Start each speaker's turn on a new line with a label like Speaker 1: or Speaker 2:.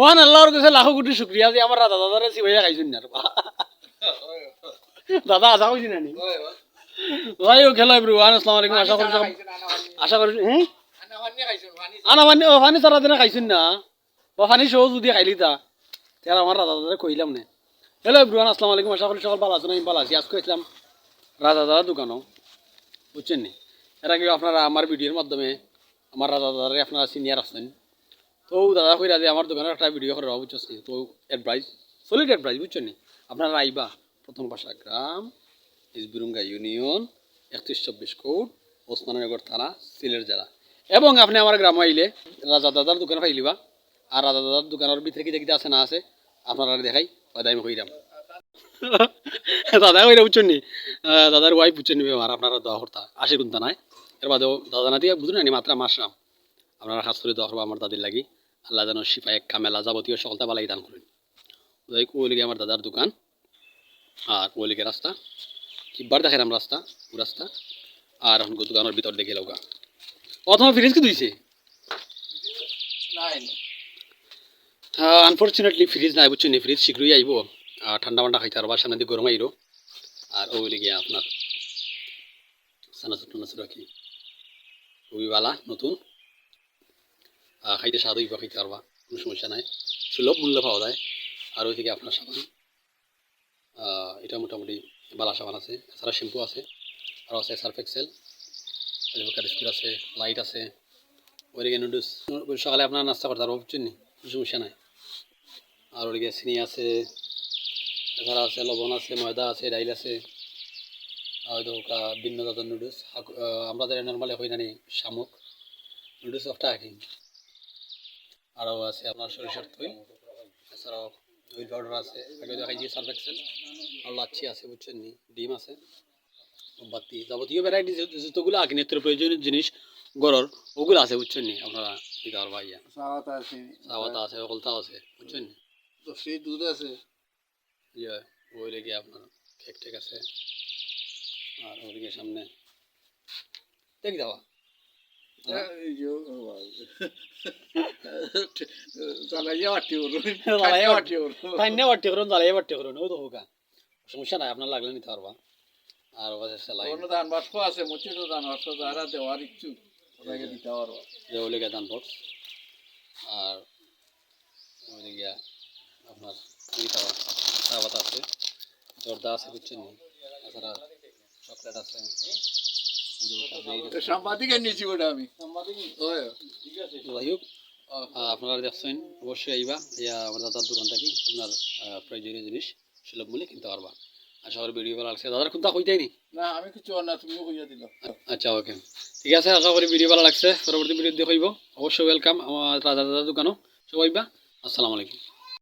Speaker 1: One আল্লাহর কাছে লাখো কোটি শুক্রিয়া যে আমার দাদা দাদারে সিবাইয়া খাইছেন না দাদা আশা করছি না নি যাই হোক খেলো এভরিওয়ান আসসালামু আলাইকুম। আশা করি সব আশা করি হ্যাঁ আনা পানি ও পানি সারা দিনে খাইছেন না ও সহ যদি খাইলি তা। তাহলে আমার রাজা দাদারে কইলাম না? হ্যালো এভরিওয়ান আসসালামু আলাইকুম। আশা করি সকল ভালো আছেন আমি ভালো আছি। আজকে হয়েছিলাম রাজা দাদার দোকানও বুঝছেন নি? এর আগে আপনারা আমার ভিডিওর মাধ্যমে আমার রাজা দাদারে আপনারা সিনিয়র আছেন। তো দাদা কইরা যে আমার দোকানের একটা ভিডিও করে বুঝছি তো অ্যাডভাইস সলিড অ্যাডভাইস বুঝছেন আপনারা আইবা প্রথম ভাষা গ্রাম, ইসবিরুঙ্গা ইউনিয়ন, একত্রিশ চব্বিশ কোট ওসমাননগর থানা, সিলেট জেলা। এবং আপনি আমার গ্রামে আইলে রাজা দাদার দোকানে পাইলিবা। আর রাজা দাদার দোকানের ভিতরে কি দেখিতে আছে না আছে, আপনারা দেখাই আমি কইরাম। দাদা কইরা বুঝছেন নি? দাদার ওয়াইফ বুঝছেন নি বেমার আপনারা দোয়া করতা। আসে কোনটা নাই এর বাদেও দাদা নাতি বুঝুন না, মাত্রা মাসরাম। আপনারা খাস করে দোয়া করব আমার দাদির লাগি। আল্লাহ যেন শিফা এক কামেলা যাবতীয় সকলটা বালাই দান করেন। যাই ওইলিগে আমার দাদার দোকান আর ওইলিগে রাস্তা। কিবার দেখেন আমরা রাস্তা? ও রাস্তা। আর এখন দোকানের ভিতর দেখে লোকা প্রথমে ফ্রিজ কি দিছে আনফর্চুনেটলি ফ্রিজ নাই বুঝছেন ফ্রিজ শীঘ্রই আইব। আর ঠান্ডা মান্ডা খাইতে পারবা সামনে দিয়ে গরম আইরো। আর ওইলে গিয়া আপনার সানাসুর টানাসুর রাখি। খুবই বালা নতুন। খাইতে স্বাদ হইবা, খাইতে পারবা, কোনো সমস্যা নাই। সুলভ মূল্য পাওয়া যায়, আর ওই থেকে আপনার সাবান। এটা মোটামুটি বালা সাবান আছে, এছাড়া শ্যাম্পু আছে, আর আছে সার্ফ এক্সেল স্কুল আছে লাইট আছে, ওইদিকে নুডলস সকালে আপনার নাস্তা করতে পারব, বুঝছেন নি? কোনো সমস্যা নাই। আর ওদিকে চিনি আছে, এছাড়া আছে লবণ আছে, ময়দা আছে, ডাইল আছে। ধোকা ভিন্ন জাতের নুডলস আমরা যারা নর্মালি হই নানি শামুক। নুডলস একটা আরও আছে আপনার সরিষার তৈল এছাড়াও অয়েল পাউডার আছে আগে দেখাই দিয়ে সার্ফ এক্সেল আর লাচ্ছি আছে বুঝছেন নি ডিম আছে বাতি যাবতীয় ভ্যারাইটি যতগুলো আগে প্রয়োজনীয় জিনিস গড়র ওগুলো আছে বুঝছেন নি আপনারা দিতে পারবা ইয়া
Speaker 2: সাওয়াত আছে
Speaker 1: চাওয়াতা আছে বুঝছেন নি?
Speaker 2: তো সেই দুধ আছে।
Speaker 1: ইয়ে ওই লেগে আপনার কেক টেক আছে আর ওদিকে সামনে দেখি যাওয়া
Speaker 2: এই যে চালাইয়া বাটি ওর
Speaker 1: চালাইয়া
Speaker 2: বাটি ওর
Speaker 1: টাইনে করুন জ্বালিয়ে বাট্টি করুন ও তো হোকা সমস্যা নাই আপনার লাগলে নিতে পারবা আর ওখানে সেলাই
Speaker 2: অন্য ধান বাষ্প আছে মুচি তো ধান বাষ্প যারা দেওয়ার ইচ্ছুক ওটাকে দিতে পারব
Speaker 1: যে ওই দান বক্স আর ওইদিকে আপনার চা পাতা আছে জর্দা আছে বুঝছেন নি? এছাড়া চকলেট আছে
Speaker 2: সাংবাদিকের নিচি ওটা আমি
Speaker 1: যাই হোক আহ, আপনারা দেখছেন অবশ্যই আইবা। ইয়া আমার দাদার দোকান থাকি আপনার প্রয়োজনীয় জিনিস সুলভ মূল্যে কিনতে পারবা। আশা করি ভিডিও ভালো লাগছে। দাদার কোনটা কইতাই নি
Speaker 2: না আমি কিছু না তুমিও কইয়া দিল।
Speaker 1: আচ্ছা ওকে। ঠিক আছে আশা করি ভিডিও ভালো লাগছে। পরবর্তী ভিডিও দেখাইব। অবশ্যই ওয়েলকাম আমার রাজা দাদার দোকানও। সবাই বা আসসালামু আলাইকুম।